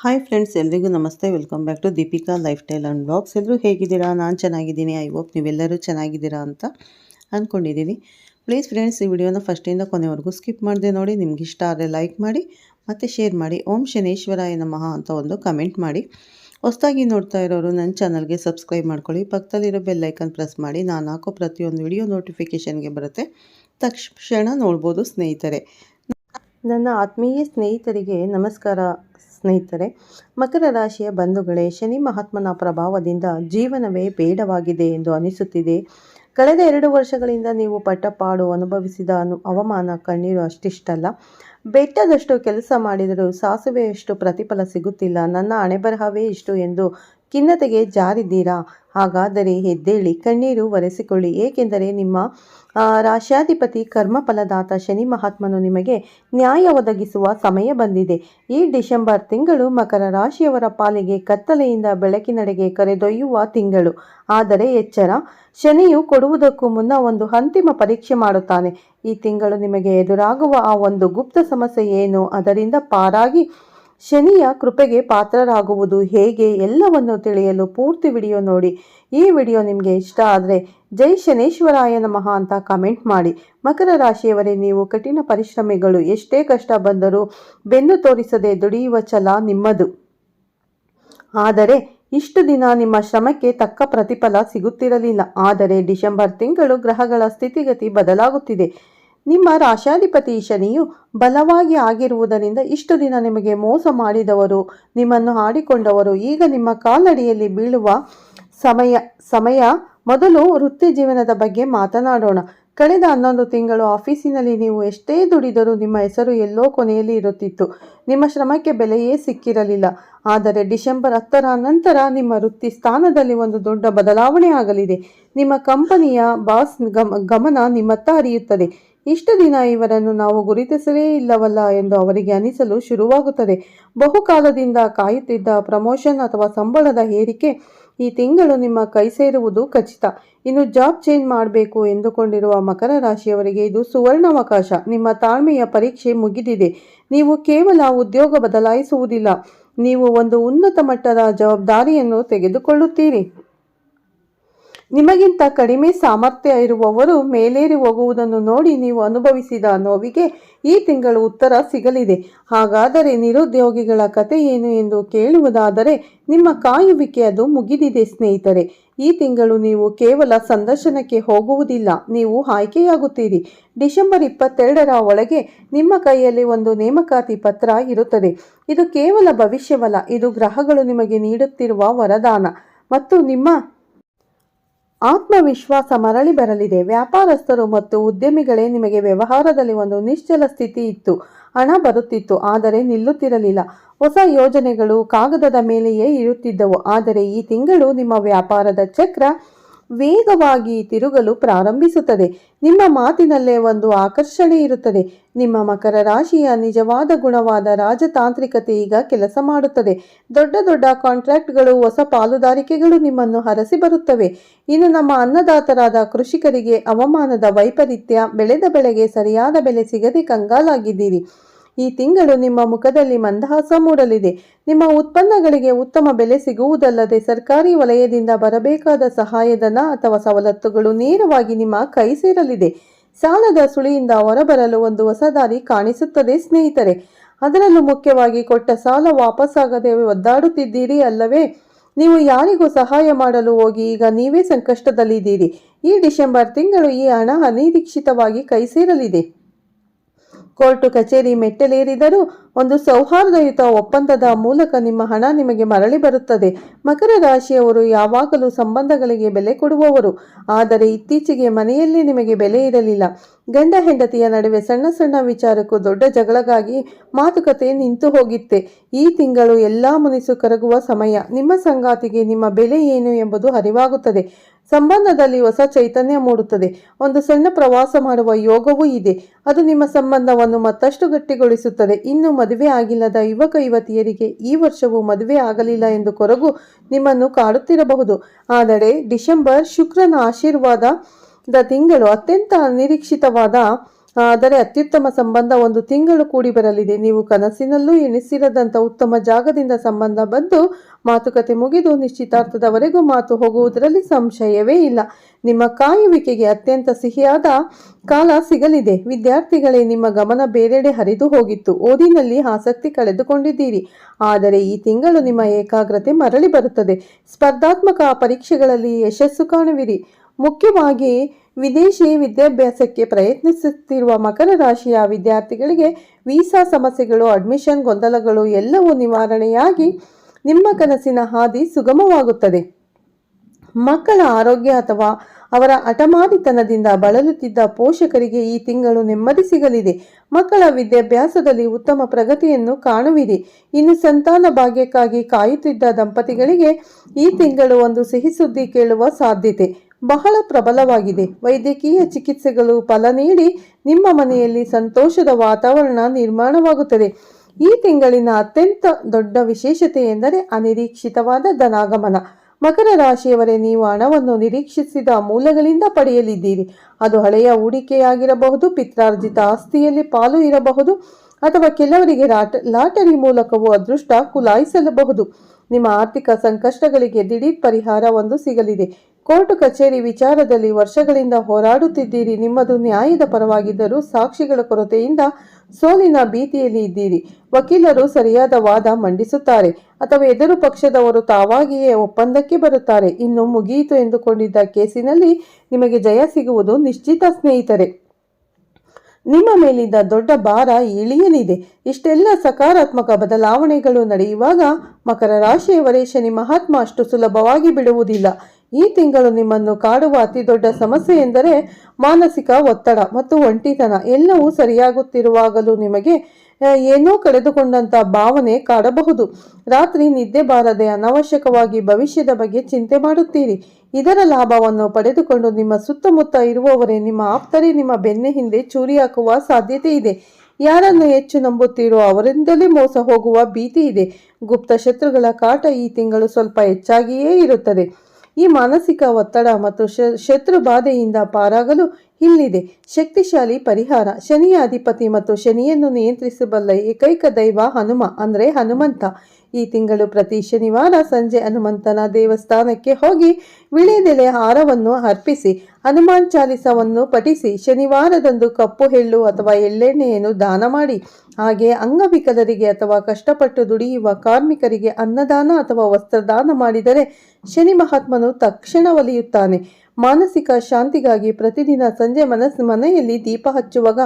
Hi friends ಎಲ್ರಿಗೂ ನಮಸ್ತೆ. Welcome back to Deepika lifestyle and blogs ಎಲ್ಲರೂ ಹೇಗಿದ್ದೀರಾ? ನಾನು ಚೆನ್ನಾಗಿದ್ದೀನಿ. ಐ ಹೋಪ್ ನೀವೆಲ್ಲರೂ ಚೆನ್ನಾಗಿದ್ದೀರಾ ಅಂತ ಅಂದ್ಕೊಂಡಿದ್ದೀನಿ ಪ್ಲೀಸ್ ಫ್ರೆಂಡ್ಸ್ ಈ ವಿಡಿಯೋನ ಫಸ್ಟಿಂದ ಕೊನೆವರೆಗೂ ಸ್ಕಿಪ್ ಮಾಡಿದೆ ನೋಡಿ. ನಿಮ್ಗೆ ಇಷ್ಟ ಆದರೆ ಲೈಕ್ ಮಾಡಿ, ಮತ್ತು ಶೇರ್ ಮಾಡಿ. ಓಂ ಶನೇಶ್ವರಾಯ ನಮಃ ಅಂತ ಒಂದು ಕಮೆಂಟ್ ಮಾಡಿ. ಹೊಸದಾಗಿ ನೋಡ್ತಾ ಇರೋರು ನನ್ನ ಚಾನಲ್ಗೆ ಸಬ್ಸ್ಕ್ರೈಬ್ ಮಾಡ್ಕೊಳ್ಳಿ. ಪಕ್ಕದಲ್ಲಿರೋ ಬೆಲ್ ಐಕನ್ ಪ್ರೆಸ್ ಮಾಡಿ. ನಾನು ಹಾಕೋ ಪ್ರತಿಯೊಂದು ವಿಡಿಯೋ ನೋಟಿಫಿಕೇಷನ್ಗೆ ಬರುತ್ತೆ. ತಕ್ಷಣ ನೋಡ್ಬೋದು ಸ್ನೇಹಿತರೆ. ನನ್ನ ಆತ್ಮೀಯ ಸ್ನೇಹಿತರಿಗೆ ನಮಸ್ಕಾರ. ಸ್ನೇಹಿತರೆ, ಮಕರ ರಾಶಿಯ ಬಂಧುಗಳೇ, ಶನಿ ಮಹಾತ್ಮನ ಪ್ರಭಾವದಿಂದ ಜೀವನವೇ ಬೇಡವಾಗಿದೆ ಎಂದು ಅನಿಸುತ್ತಿದೆ. ಕಳೆದ ಎರಡು ವರ್ಷಗಳಿಂದ ನೀವು ಪಟ್ಟಪಾಡು ಅನುಭವಿಸಿದ ಅನು ಅವಮಾನ ಕಣ್ಣೀರು ಅಷ್ಟಿಷ್ಟಲ್ಲ. ಬೆಟ್ಟದಷ್ಟು ಕೆಲಸ ಮಾಡಿದರೂ ಸಾಸುವೆಯಷ್ಟು ಪ್ರತಿಫಲ ಸಿಗುತ್ತಿಲ್ಲ. ನನ್ನ ಹಣೆಬರಹವೇ ಇಷ್ಟು ಎಂದು ಖಿನ್ನತೆಗೆ ಜಾರಿದ್ದೀರಾ? ಹಾಗಾದರೆ ಎದ್ದೇಳಿ ಕಣ್ಣೀರು ಒರೆಸಿಕೊಳ್ಳಿ. ಏಕೆಂದರೆ ನಿಮ್ಮ ರಾಶ್ಯಾಧಿಪತಿ ಕರ್ಮಫಲದಾತ ಶನಿ ಮಹಾತ್ಮನು ನಿಮಗೆ ನ್ಯಾಯ ಒದಗಿಸುವ ಸಮಯ ಬಂದಿದೆ. ಈ ಡಿಸೆಂಬರ್ ತಿಂಗಳು ಮಕರ ರಾಶಿಯವರ ಪಾಲಿಗೆ ಕತ್ತಲೆಯಿಂದ ಬೆಳಕಿನಡೆಗೆ ಕರೆದೊಯ್ಯುವ ತಿಂಗಳು. ಆದರೆ ಎಚ್ಚರ, ಶನಿಯು ಕೊಡುವುದಕ್ಕೂ ಮುನ್ನ ಒಂದು ಅಂತಿಮ ಪರೀಕ್ಷೆ ಮಾಡುತ್ತಾನೆ. ಈ ತಿಂಗಳು ನಿಮಗೆ ಎದುರಾಗುವ ಆ ಒಂದು ಗುಪ್ತ ಸಮಸ್ಯೆ ಏನು? ಅದರಿಂದ ಪಾರಾಗಿ ಶನಿಯ ಕೃಪೆಗೆ ಪಾತ್ರರಾಗುವುದು ಹೇಗೆ ಎಲ್ಲವನ್ನು ತಿಳಿಯಲು ಪೂರ್ತಿ ವಿಡಿಯೋ ನೋಡಿ. ಈ ವಿಡಿಯೋ ನಿಮಗೆ ಇಷ್ಟ ಆದರೆ ಜೈ ಶನೇಶ್ವರಾಯ ನಮಃ ಅಂತ ಕಮೆಂಟ್ ಮಾಡಿ. ಮಕರ ರಾಶಿಯವರೇ, ನೀವು ಕಠಿಣ ಪರಿಶ್ರಮಿಗಳು ಎಷ್ಟೇ ಕಷ್ಟ ಬಂದರೂ ಬೆನ್ನು ತೋರಿಸದೆ ದುಡಿಯುವ ಛಲ ನಿಮ್ಮದು. ಆದರೆ ಇಷ್ಟು ದಿನ ನಿಮ್ಮ ಶ್ರಮಕ್ಕೆ ತಕ್ಕ ಪ್ರತಿಫಲ ಸಿಗುತ್ತಿರಲಿಲ್ಲ. ಆದರೆ ಡಿಸೆಂಬರ್ ತಿಂಗಳು ಗ್ರಹಗಳ ಸ್ಥಿತಿಗತಿ ಬದಲಾಗುತ್ತಿದೆ. ನಿಮ್ಮ ರಾಶಾಧಿಪತಿ ಶನಿಯು ಬಲವಾಗಿ ಆಗಿರುವುದರಿಂದ ಇಷ್ಟು ದಿನ ನಿಮಗೆ ಮೋಸ ಮಾಡಿದವರು, ನಿಮ್ಮನ್ನು ಆಡಿಕೊಂಡವರು ಈಗ ನಿಮ್ಮ ಕಾಲಡಿಯಲ್ಲಿ ಬೀಳುವ ಸಮಯ ಸಮಯ ಮೊದಲು ವೃತ್ತಿ ಜೀವನದ ಬಗ್ಗೆ ಮಾತನಾಡೋಣ. ಕಳೆದ ಹನ್ನೊಂದು ತಿಂಗಳು ಆಫೀಸಿನಲ್ಲಿ ನೀವು ಎಷ್ಟೇ ದುಡಿದರೂ ನಿಮ್ಮ ಹೆಸರು ಎಲ್ಲೋ ಕೊನೆಯಲ್ಲಿ ಇರುತ್ತಿತ್ತು. ನಿಮ್ಮ ಶ್ರಮಕ್ಕೆ ಬೆಲೆಯೇ ಸಿಕ್ಕಿರಲಿಲ್ಲ. ಆದರೆ ಡಿಸೆಂಬರ್ ಹತ್ತರ ನಂತರ ನಿಮ್ಮ ವೃತ್ತಿ ಸ್ಥಾನದಲ್ಲಿ ಒಂದು ದೊಡ್ಡ ಬದಲಾವಣೆ ಆಗಲಿದೆ. ನಿಮ್ಮ ಕಂಪನಿಯ ಬಾಸ್ ಗಮ, ಗಮನ ನಿಮ್ಮತ್ತ ಹರಿಯುತ್ತದೆ. ಇಷ್ಟು ದಿನ ಇವರನ್ನು ನಾವು ಗುರುತಿಸಲೇ ಇಲ್ಲವಲ್ಲ ಎಂದು ಅವರಿಗೆ ಅನಿಸಲು ಶುರುವಾಗುತ್ತದೆ. ಬಹುಕಾಲದಿಂದ ಕಾಯುತ್ತಿದ್ದ ಪ್ರಮೋಷನ್ ಅಥವಾ ಸಂಬಳದ ಏರಿಕೆ ಈ ತಿಂಗಳು ನಿಮ್ಮ ಕೈ ಸೇರುವುದು ಖಚಿತ. ಇನ್ನು ಜಾಬ್ ಚೇಂಜ್ ಮಾಡಬೇಕು ಎಂದುಕೊಂಡಿರುವ ಮಕರ ರಾಶಿಯವರಿಗೆ ಇದು ಸುವರ್ಣಾವಕಾಶ. ನಿಮ್ಮ ತಾಳ್ಮೆಯ ಪರೀಕ್ಷೆ ಮುಗಿದಿದೆ. ನೀವು ಕೇವಲ ಉದ್ಯೋಗ ಬದಲಾಯಿಸುವುದಿಲ್ಲ. ನೀವು ಒಂದು ಉನ್ನತ ಮಟ್ಟದ ಜವಾಬ್ದಾರಿಯನ್ನು ತೆಗೆದುಕೊಳ್ಳುತ್ತೀರಿ. ನಿಮಗಿಂತ ಕಡಿಮೆ ಸಾಮರ್ಥ್ಯ ಇರುವವರು ಮೇಲೇರಿ ಹೋಗುವುದನ್ನು ನೋಡಿ ನೀವು ಅನುಭವಿಸಿದ ನೋವಿಗೆ ಈ ತಿಂಗಳು ಉತ್ತರ ಸಿಗಲಿದೆ. ಹಾಗಾದರೆ ನಿರುದ್ಯೋಗಿಗಳ ಕತೆ ಏನು ಎಂದು ಕೇಳುವುದಾದರೆ ನಿಮ್ಮ ಕಾಯುವಿಕೆ ಅದು ಮುಗಿದಿದೆ ಸ್ನೇಹಿತರೆ. ಈ ತಿಂಗಳು ನೀವು ಕೇವಲ ಸಂದರ್ಶನಕ್ಕೆ ಹೋಗುವುದಿಲ್ಲ, ನೀವು ಆಯ್ಕೆಯಾಗುತ್ತೀರಿ. ಡಿಸೆಂಬರ್ ಇಪ್ಪತ್ತೆರಡರ ಒಳಗೆ ನಿಮ್ಮ ಕೈಯಲ್ಲಿ ಒಂದು ನೇಮಕಾತಿ ಪತ್ರ ಇರುತ್ತದೆ. ಇದು ಕೇವಲ ಭವಿಷ್ಯವಲ್ಲ, ಇದು ಗ್ರಹಗಳು ನಿಮಗೆ ನೀಡುತ್ತಿರುವ ವರದಾನ. ಮತ್ತು ನಿಮ್ಮ ಆತ್ಮವಿಶ್ವಾಸ ಮರಳಿ ಬರಲಿದೆ. ವ್ಯಾಪಾರಸ್ಥರು ಮತ್ತು ಉದ್ಯಮಿಗಳೇ ನಿಮಗೆ ವ್ಯವಹಾರದಲ್ಲಿ ಒಂದು ನಿಶ್ಚಲ ಸ್ಥಿತಿ ಇತ್ತು. ಹಣ ಬರುತ್ತಿತ್ತು, ಆದರೆ ನಿಲ್ಲುತ್ತಿರಲಿಲ್ಲ. ಹೊಸ ಯೋಜನೆಗಳು ಕಾಗದದ ಮೇಲೆಯೇ ಇರುತ್ತಿದ್ದವು. ಆದರೆ ಈ ತಿಂಗಳು ನಿಮ್ಮ ವ್ಯಾಪಾರದ ಚಕ್ರ ವೇಗವಾಗಿ ತಿರುಗಲು ಪ್ರಾರಂಭಿಸುತ್ತದೆ. ನಿಮ್ಮ ಮಾತಿನಲ್ಲೇ ಒಂದು ಆಕರ್ಷಣೆ ಇರುತ್ತದೆ. ನಿಮ್ಮ ಮಕರ ರಾಶಿಯ ನಿಜವಾದ ಗುಣವಾದ ರಾಜತಾಂತ್ರಿಕತೆ ಈಗ ಕೆಲಸ ಮಾಡುತ್ತದೆ. ದೊಡ್ಡ ದೊಡ್ಡ ಕಾಂಟ್ರಾಕ್ಟ್ಗಳು, ಹೊಸ ಪಾಲುದಾರಿಕೆಗಳು ನಿಮ್ಮನ್ನು ಹರಸಿ ಬರುತ್ತವೆ. ಇನ್ನು ನಮ್ಮ ಅನ್ನದಾತರಾದ ಕೃಷಿಕರಿಗೆ ಅವಮಾನದ ವೈಪರೀತ್ಯ, ಬೆಳೆದ ಬೆಳೆಗೆ ಸರಿಯಾದ ಬೆಲೆ ಸಿಗದೆ ಕಂಗಾಲಾಗಿದ್ದೀರಿ. ಈ ತಿಂಗಳು ನಿಮ್ಮ ಮುಖದಲ್ಲಿ ಮಂದಹಾಸ ಮೂಡಲಿದೆ. ನಿಮ್ಮ ಉತ್ಪನ್ನಗಳಿಗೆ ಉತ್ತಮ ಬೆಲೆ ಸಿಗುವುದಲ್ಲದೆ ಸರ್ಕಾರಿ ವಲಯದಿಂದ ಬರಬೇಕಾದ ಸಹಾಯಧನ ಅಥವಾ ಸವಲತ್ತುಗಳು ನೇರವಾಗಿ ನಿಮ್ಮ ಕೈ ಸೇರಲಿದೆ. ಸಾಲದ ಸುಳಿಯಿಂದ ಹೊರಬರಲು ಒಂದು ಹೊಸ ದಾರಿ ಕಾಣಿಸುತ್ತದೆ ಸ್ನೇಹಿತರೆ. ಅದರಲ್ಲೂ ಮುಖ್ಯವಾಗಿ ಕೊಟ್ಟ ಸಾಲ ವಾಪಸ್ಸಾಗದೆ ಒದ್ದಾಡುತ್ತಿದ್ದೀರಿ ಅಲ್ಲವೇ? ನೀವು ಯಾರಿಗೂ ಸಹಾಯ ಮಾಡಲು ಹೋಗಿ ಈಗ ನೀವೇ ಸಂಕಷ್ಟದಲ್ಲಿದ್ದೀರಿ. ಈ ಡಿಸೆಂಬರ್ ತಿಂಗಳು ಈ ಹಣ ಅನಿರೀಕ್ಷಿತವಾಗಿ ಕೈ ಸೇರಲಿದೆ. ಕೋರ್ಟು ಕಚೇರಿ ಮೆಟ್ಟಲೇರಿದರೂ ಒಂದು ಸೌಹಾರ್ದಯುತ ಒಪ್ಪಂದದ ಮೂಲಕ ನಿಮ್ಮ ಹಣ ನಿಮಗೆ ಮರಳಿ ಬರುತ್ತದೆ. ಮಕರ ರಾಶಿಯವರು ಯಾವಾಗಲೂ ಸಂಬಂಧಗಳಿಗೆ ಬೆಲೆ ಕೊಡುವವರು. ಆದರೆ ಇತ್ತೀಚೆಗೆ ಮನೆಯಲ್ಲಿ ನಿಮಗೆ ಬೆಲೆ ಇರಲಿಲ್ಲ. ಗಂಡ ಹೆಂಡತಿಯ ನಡುವೆ ಸಣ್ಣ ಸಣ್ಣ ವಿಚಾರಕ್ಕೂ ದೊಡ್ಡ ಜಗಳಗಾಗಿ ಮಾತುಕತೆ ನಿಂತು ಹೋಗಿತ್ತೆ. ಈ ತಿಂಗಳು ಎಲ್ಲ ಮುನಿಸು ಕರಗುವ ಸಮಯ. ನಿಮ್ಮ ಸಂಗಾತಿಗೆ ನಿಮ್ಮ ಬೆಲೆ ಏನು ಎಂಬುದು ಅರಿವಾಗುತ್ತದೆ. ಸಂಬಂಧದಲ್ಲಿ ಹೊಸ ಚೈತನ್ಯ ಮೂಡುತ್ತದೆ. ಒಂದು ಸಣ್ಣ ಪ್ರವಾಸ ಮಾಡುವ ಯೋಗವೂ ಇದೆ. ಅದು ನಿಮ್ಮ ಸಂಬಂಧವನ್ನು ಮತ್ತಷ್ಟು ಗಟ್ಟಿಗೊಳಿಸುತ್ತದೆ. ಇನ್ನು ಮದುವೆ ಆಗಿಲ್ಲದ ಯುವಕ ಯುವತಿಯರಿಗೆ ಈ ವರ್ಷವೂ ಮದುವೆ ಆಗಲಿಲ್ಲ ಎಂದು ಕೊರಗು ನಿಮ್ಮನ್ನು ಕಾಡುತ್ತಿರಬಹುದು. ಆದರೆ ಡಿಸೆಂಬರ್ ಶುಕ್ರನ ಆಶೀರ್ವಾದ ದ ತಿಂಗಳು ಅತ್ಯಂತ ಅನಿರೀಕ್ಷಿತವಾದ ಆದರೆ ಅತ್ಯುತ್ತಮ ಸಂಬಂಧ ಒಂದು ತಿಂಗಳು ಕೂಡಿ ಬರಲಿದೆ. ನೀವು ಕನಸಿನಲ್ಲೂ ಎಣಿಸಿರದಂಥ ಉತ್ತಮ ಜಾಗದಿಂದ ಸಂಬಂಧ ಬಂದು ಮಾತುಕತೆ ಮುಗಿದು ನಿಶ್ಚಿತಾರ್ಥದವರೆಗೂ ಮಾತು ಹೋಗುವುದರಲ್ಲಿ ಸಂಶಯವೇ ಇಲ್ಲ. ನಿಮ್ಮ ಕಾಯುವಿಕೆಗೆ ಅತ್ಯಂತ ಸಿಹಿಯಾದ ಕಾಲ ಸಿಗಲಿದೆ. ವಿದ್ಯಾರ್ಥಿಗಳೇ, ನಿಮ್ಮ ಗಮನ ಬೇರೆಡೆ ಹರಿದು ಹೋಗಿತ್ತು. ಓದಿನಲ್ಲಿ ಆಸಕ್ತಿ ಕಳೆದುಕೊಂಡಿದ್ದೀರಿ. ಆದರೆ ಈ ತಿಂಗಳು ನಿಮ್ಮ ಏಕಾಗ್ರತೆ ಮರಳಿ ಬರುತ್ತದೆ. ಸ್ಪರ್ಧಾತ್ಮಕ ಪರೀಕ್ಷೆಗಳಲ್ಲಿ ಯಶಸ್ಸು ಕಾಣುವಿರಿ. ಮುಖ್ಯವಾಗಿ ವಿದೇಶಿ ವಿದ್ಯಾಭ್ಯಾಸಕ್ಕೆ ಪ್ರಯತ್ನಿಸುತ್ತಿರುವ ಮಕರ ರಾಶಿಯ ವಿದ್ಯಾರ್ಥಿಗಳಿಗೆ ವೀಸಾ ಸಮಸ್ಯೆಗಳು, ಅಡ್ಮಿಷನ್ ಗೊಂದಲಗಳು ಎಲ್ಲವೂ ನಿವಾರಣೆಯಾಗಿ ನಿಮ್ಮ ಕನಸಿನ ಹಾದಿ ಸುಗಮವಾಗುತ್ತದೆ. ಮಕ್ಕಳ ಆರೋಗ್ಯ ಅಥವಾ ಅವರ ಹಠಮಾರಿತನದಿಂದ ಬಳಲುತ್ತಿದ್ದ ಪೋಷಕರಿಗೆ ಈ ತಿಂಗಳು ನೆಮ್ಮದಿ ಸಿಗಲಿದೆ. ಮಕ್ಕಳ ವಿದ್ಯಾಭ್ಯಾಸದಲ್ಲಿ ಉತ್ತಮ ಪ್ರಗತಿಯನ್ನು ಕಾಣುವಿರಿ. ಇನ್ನು ಸಂತಾನ ಭಾಗ್ಯಕ್ಕಾಗಿ ಕಾಯುತ್ತಿದ್ದ ದಂಪತಿಗಳಿಗೆ ಈ ತಿಂಗಳು ಒಂದು ಸಿಹಿ ಸುದ್ದಿ ಕೇಳುವ ಸಾಧ್ಯತೆ. ಬಹಳ ಪ್ರಬಲವಾಗಿದೆ. ವೈದ್ಯಕೀಯ ಚಿಕಿತ್ಸೆಗಳು ಫಲ ನೀಡಿ ನಿಮ್ಮ ಮನೆಯಲ್ಲಿ ಸಂತೋಷದ ವಾತಾವರಣ ನಿರ್ಮಾಣವಾಗುತ್ತದೆ. ಈ ತಿಂಗಳಿನ ಅತ್ಯಂತ ದೊಡ್ಡ ವಿಶೇಷತೆ ಎಂದರೆ ಅನಿರೀಕ್ಷಿತವಾದ ಧನಾಗಮನ. ಮಕರ ರಾಶಿಯವರೇ, ನೀವು ಹಣವನ್ನು ನಿರೀಕ್ಷಿಸಿದ ಮೂಲಗಳಿಂದ ಪಡೆಯಲಿದ್ದೀರಿ. ಅದು ಹಳೆಯ ಹೂಡಿಕೆಯಾಗಿರಬಹುದು, ಪಿತ್ರಾರ್ಜಿತ ಆಸ್ತಿಯಲ್ಲಿ ಪಾಲು ಇರಬಹುದು, ಅಥವಾ ಕೆಲವರಿಗೆ ರಾಟ, ಲಾಟರಿ ಮೂಲಕವೂ ಅದೃಷ್ಟ ಕುಲಾಯಿಸಲಬಹುದು. ನಿಮ್ಮ ಆರ್ಥಿಕ ಸಂಕಷ್ಟಗಳಿಗೆ ದಿಢೀರ್ ಪರಿಹಾರ ಒಂದು ಸಿಗಲಿದೆ. ಕೋರ್ಟ್ ಕಚೇರಿ ವಿಚಾರದಲ್ಲಿ ವರ್ಷಗಳಿಂದ ಹೋರಾಡುತ್ತಿದ್ದೀರಿ. ನಿಮ್ಮದು ನ್ಯಾಯದ ಪರವಾಗಿದ್ದರೂ ಸಾಕ್ಷಿಗಳ ಕೊರತೆಯಿಂದ ಸೋಲಿನ ಭೀತಿಯಲ್ಲಿ ಇದ್ದೀರಿ. ವಕೀಲರು ಸರಿಯಾದ ವಾದ ಮಂಡಿಸುತ್ತಾರೆ. ಅಥವಾ ಎದುರು ಪಕ್ಷದವರು ತಾವಾಗಿಯೇ ಒಪ್ಪಂದಕ್ಕೆ ಬರುತ್ತಾರೆ. ಇನ್ನು ಮುಗಿಯಿತು ಎಂದುಕೊಂಡಿದ್ದ ಕೇಸಿನಲ್ಲಿ ನಿಮಗೆ ಜಯ ಸಿಗುವುದು ನಿಶ್ಚಿತ ಸ್ನೇಹಿತರೆ. ನಿಮ್ಮ ಮೇಲಿದ್ದ ದೊಡ್ಡ ಭಾರ ಇಳಿಯಲಿದೆ. ಇಷ್ಟೆಲ್ಲ ಸಕಾರಾತ್ಮಕ ಬದಲಾವಣೆಗಳು ನಡೆಯುವಾಗ ಮಕರ ರಾಶಿಯವರೇ ಶನಿ ಮಹಾತ್ಮ ಅಷ್ಟು ಸುಲಭವಾಗಿ ಬಿಡುವುದಿಲ್ಲ. ಈ ತಿಂಗಳು ನಿಮ್ಮನ್ನು ಕಾಡುವ ಅತಿ ದೊಡ್ಡ ಸಮಸ್ಯೆ ಎಂದರೆ ಮಾನಸಿಕ ಒತ್ತಡ ಮತ್ತು ಒಂಟಿತನ. ಎಲ್ಲವೂ ಸರಿಯಾಗುತ್ತಿರುವಾಗಲೂ ನಿಮಗೆ ಏನೋ ಕಳೆದುಕೊಂಡಂತ ಭಾವನೆ ಕಾಡಬಹುದು. ರಾತ್ರಿ ನಿದ್ದೆ ಬಾರದೆ ಅನಾವಶ್ಯಕವಾಗಿ ಭವಿಷ್ಯದ ಬಗ್ಗೆ ಚಿಂತೆ ಮಾಡುತ್ತೀರಿ. ಇದರ ಲಾಭವನ್ನು ಪಡೆದುಕೊಂಡು ನಿಮ್ಮ ಸುತ್ತಮುತ್ತ ಇರುವವರೇ, ನಿಮ್ಮ ಆಪ್ತರೇ, ನಿಮ್ಮ ಬೆನ್ನೆ ಹಿಂದೆ ಚೂರಿ ಹಾಕುವ ಸಾಧ್ಯತೆ ಇದೆ. ಯಾರನ್ನು ಹೆಚ್ಚು ನಂಬುತ್ತೀರೋ ಅವರಿಂದಲೇ ಮೋಸ ಹೋಗುವ ಭೀತಿ ಇದೆ. ಗುಪ್ತ ಶತ್ರುಗಳ ಕಾಟ ಈ ತಿಂಗಳು ಸ್ವಲ್ಪ ಹೆಚ್ಚಾಗಿಯೇ ಇರುತ್ತದೆ. ಈ ಮಾನಸಿಕ ಒತ್ತಡ ಮತ್ತು ಶತ್ರು ಬಾಧೆಯಿಂದ ಪಾರಾಗಲು ಇಲ್ಲಿದೆ. ಶಕ್ತಿಶಾಲಿ ಪರಿಹಾರ, ಶನಿಯ ಅಧಿಪತಿ ಮತ್ತು ಶನಿಯನ್ನು ನಿಯಂತ್ರಿಸಬಲ್ಲ ಏಕೈಕ ದೈವ ಹನುಮ, ಅಂದರೆ ಹನುಮಂತ. ಈ ತಿಂಗಳು ಪ್ರತಿ ಶನಿವಾರ ಸಂಜೆ ಹನುಮಂತನ ದೇವಸ್ಥಾನಕ್ಕೆ ಹೋಗಿ ವಿಳೆದೆಲೆ ಹಾರವನ್ನು ಅರ್ಪಿಸಿ, ಹನುಮಾನ್ ಚಾಲಿಸವನ್ನು ಪಠಿಸಿ, ಶನಿವಾರದಂದು ಕಪ್ಪು ಎಳ್ಳು ಅಥವಾ ಎಳ್ಳೆಣ್ಣೆಯನ್ನು ದಾನ ಮಾಡಿ, ಹಾಗೆ ಅಂಗವಿಕಲರಿಗೆ ಅಥವಾ ಕಷ್ಟಪಟ್ಟು ದುಡಿಯುವ ಕಾರ್ಮಿಕರಿಗೆ ಅನ್ನದಾನ ಅಥವಾ ವಸ್ತ್ರದಾನ ಮಾಡಿದರೆ ಶನಿ ಮಹಾತ್ಮನು ತಕ್ಷಣ ಒಲಿಯುತ್ತಾನೆ. ಮಾನಸಿಕ ಶಾಂತಿಗಾಗಿ ಪ್ರತಿದಿನ ಸಂಜೆ ಮನಸ್ಸು ಮನೆಯಲ್ಲಿ ದೀಪ ಹಚ್ಚುವಾಗ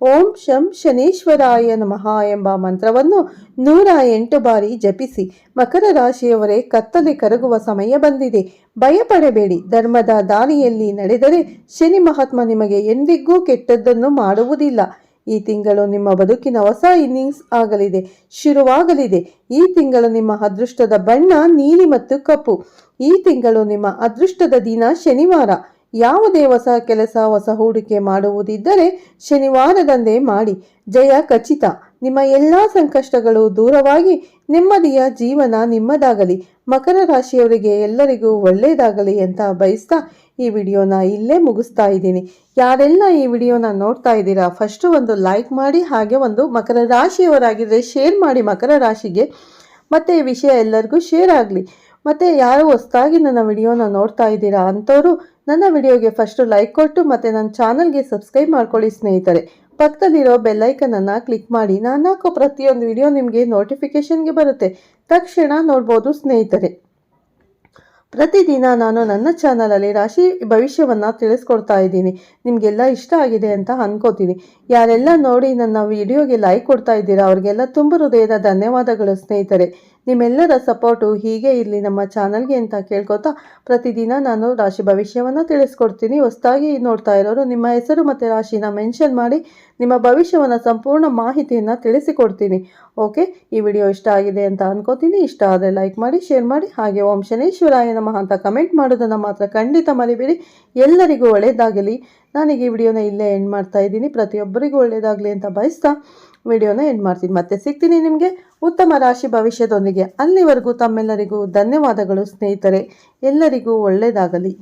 ಓಂ ಶಂ ಶನೇಶ್ವರಾಯ ನಮಃ ಎಂಬ ಮಂತ್ರವನ್ನು ನೂರ ಎಂಟು ಬಾರಿ ಜಪಿಸಿ ಮಕರ ರಾಶಿಯವರೇ, ಕತ್ತಲೆ ಕರಗುವ ಸಮಯ ಬಂದಿದೆ. ಭಯಪಡಬೇಡಿ. ಧರ್ಮದ ದಾರಿಯಲ್ಲಿ ನಡೆದರೆ ಶನಿ ಮಹಾತ್ಮ ನಿಮಗೆ ಎಂದಿಗೂ ಕೆಟ್ಟದ್ದನ್ನು ಮಾಡುವುದಿಲ್ಲ. ಈ ತಿಂಗಳು ನಿಮ್ಮ ಬದುಕಿನ ಹೊಸ ಇನ್ನಿಂಗ್ಸ್ ಆಗಲಿದೆ. ಶುರುವಾಗಲಿದೆ. ಈ ತಿಂಗಳು ನಿಮ್ಮ ಅದೃಷ್ಟದ ಬಣ್ಣ, ನೀಲಿ ಮತ್ತು ಕಪ್ಪು. ಈ ತಿಂಗಳು ನಿಮ್ಮ ಅದೃಷ್ಟದ ದಿನ ಶನಿವಾರ. ಯಾವುದೇ ಹೊಸ ಕೆಲಸ, ಹೊಸ ಹೂಡಿಕೆ ಮಾಡುವುದಿದ್ದರೆ ಶನಿವಾರದಂದೇ ಮಾಡಿ. ಜಯ ಖಚಿತ. ನಿಮ್ಮ ಎಲ್ಲ ಸಂಕಷ್ಟಗಳು ದೂರವಾಗಿ ನೆಮ್ಮದಿಯ ಜೀವನ ನಿಮ್ಮದಾಗಲಿ. ಮಕರ ರಾಶಿಯವರಿಗೆ ಎಲ್ಲರಿಗೂ ಒಳ್ಳೆಯದಾಗಲಿ ಅಂತ ಬಯಸ್ತಾ ಈ ವಿಡಿಯೋನ ಇಲ್ಲೇ ಮುಗಿಸ್ತಾ ಇದ್ದೀನಿ. ಯಾರೆಲ್ಲ ಈ ವಿಡಿಯೋನ ನೋಡ್ತಾ ಇದ್ದೀರಾ ಫಸ್ಟು ಒಂದು ಲೈಕ್ ಮಾಡಿ, ಹಾಗೆ ಒಂದು ಮಕರ ರಾಶಿಯವರಾಗಿದ್ದರೆ ಶೇರ್ ಮಾಡಿ ಮಕರ ರಾಶಿಗೆ. ಮತ್ತು ವಿಷಯ ಎಲ್ಲರಿಗೂ ಶೇರ್ ಆಗಲಿ. ಮತ್ತು ಯಾರು ಹೊಸದಾಗಿ ನನ್ನ ವಿಡಿಯೋನ ನೋಡ್ತಾ ಇದ್ದೀರಾ ಅಂಥವರು ನನ್ನ ವಿಡಿಯೋಗೆ ಫಸ್ಟು ಲೈಕ್ ಕೊಟ್ಟು ಮತ್ತು ನನ್ನ ಚಾನಲ್ಗೆ ಸಬ್ಸ್ಕ್ರೈಬ್ ಮಾಡ್ಕೊಳ್ಳಿ ಸ್ನೇಹಿತರೆ. ಪಕ್ಕದಲ್ಲಿರೋ ಬೆಲ್ಲೈಕನನ್ನು ಕ್ಲಿಕ್ ಮಾಡಿ. ನಾನು ಹಾಕೋ ಪ್ರತಿಯೊಂದು ವಿಡಿಯೋ ನಿಮಗೆ ನೋಟಿಫಿಕೇಷನ್ಗೆ ಬರುತ್ತೆ. ತಕ್ಷಣ ನೋಡ್ಬೋದು ಸ್ನೇಹಿತರೆ. ಪ್ರತಿದಿನ ನಾನು ನನ್ನ ಚಾನಲಲ್ಲಿ ರಾಶಿ ಭವಿಷ್ಯವನ್ನು ತಿಳಿಸ್ಕೊಡ್ತಾ ಇದ್ದೀನಿ. ನಿಮಗೆಲ್ಲ ಇಷ್ಟ ಆಗಿದೆ ಅಂತ ಅನ್ಕೋತೀನಿ. ಯಾರೆಲ್ಲ ನೋಡಿ ನನ್ನ ವಿಡಿಯೋಗೆ ಲೈಕ್ ಕೊಡ್ತಾ ಇದ್ದೀರಾ, ಅವ್ರಿಗೆಲ್ಲ ತುಂಬ ಹೃದಯದ ಧನ್ಯವಾದಗಳು ಸ್ನೇಹಿತರೆ. ನಿಮ್ಮೆಲ್ಲರ ಸಪೋರ್ಟು ಹೀಗೆ ಇರಲಿ ನಮ್ಮ ಚಾನಲ್ಗೆ ಅಂತ ಕೇಳ್ಕೊತಾ ಪ್ರತಿದಿನ ನಾನು ರಾಶಿ ಭವಿಷ್ಯವನ್ನು ತಿಳಿಸ್ಕೊಡ್ತೀನಿ. ಹೊಸದಾಗಿ ನೋಡ್ತಾ ಇರೋರು ನಿಮ್ಮ ಹೆಸರು ಮತ್ತು ರಾಶಿನ ಮೆನ್ಷನ್ ಮಾಡಿ ನಿಮ್ಮ ಭವಿಷ್ಯವನ್ನು ಸಂಪೂರ್ಣ ಮಾಹಿತಿಯನ್ನು ತಿಳಿಸಿಕೊಡ್ತೀನಿ. ಓಕೆ? ಈ ವಿಡಿಯೋ ಇಷ್ಟ ಆಗಿದೆ ಅಂತ ಅನ್ಕೋತೀನಿ. ಇಷ್ಟ ಆದರೆ ಲೈಕ್ ಮಾಡಿ, ಶೇರ್ ಮಾಡಿ. ಹಾಗೆ ಓಂ ಶನೇಶ್ವರಾಯ ನಮಃ ಅಂತ ಕಮೆಂಟ್ ಮಾಡೋದನ್ನು ಮಾತ್ರ ಖಂಡಿತ ಮರಿಬೇಡಿ. ಎಲ್ಲರಿಗೂ ಒಳ್ಳೆಯದಾಗಲಿ ನಾನೀಗ ಈ ವಿಡಿಯೋನ ಇಲ್ಲೇ ಎಂಡ್ ಮಾಡ್ತಾ ಇದ್ದೀನಿ. ಪ್ರತಿಯೊಬ್ಬರಿಗೂ ಒಳ್ಳೆಯದಾಗಲಿ ಅಂತ ಬಯಸ್ತಾ ವಿಡಿಯೋನ ಎಂಡ್ ಮಾಡ್ತೀನಿ. ಮತ್ತೆ ಸಿಗ್ತೀನಿ ನಿಮಗೆ ಉತ್ತಮ ರಾಶಿ ಭವಿಷ್ಯದೊಂದಿಗೆ. ಅಲ್ಲಿವರೆಗೂ ತಮ್ಮೆಲ್ಲರಿಗೂ ಧನ್ಯವಾದಗಳು ಸ್ನೇಹಿತರೆ. ಎಲ್ಲರಿಗೂ ಒಳ್ಳೆಯದಾಗಲಿ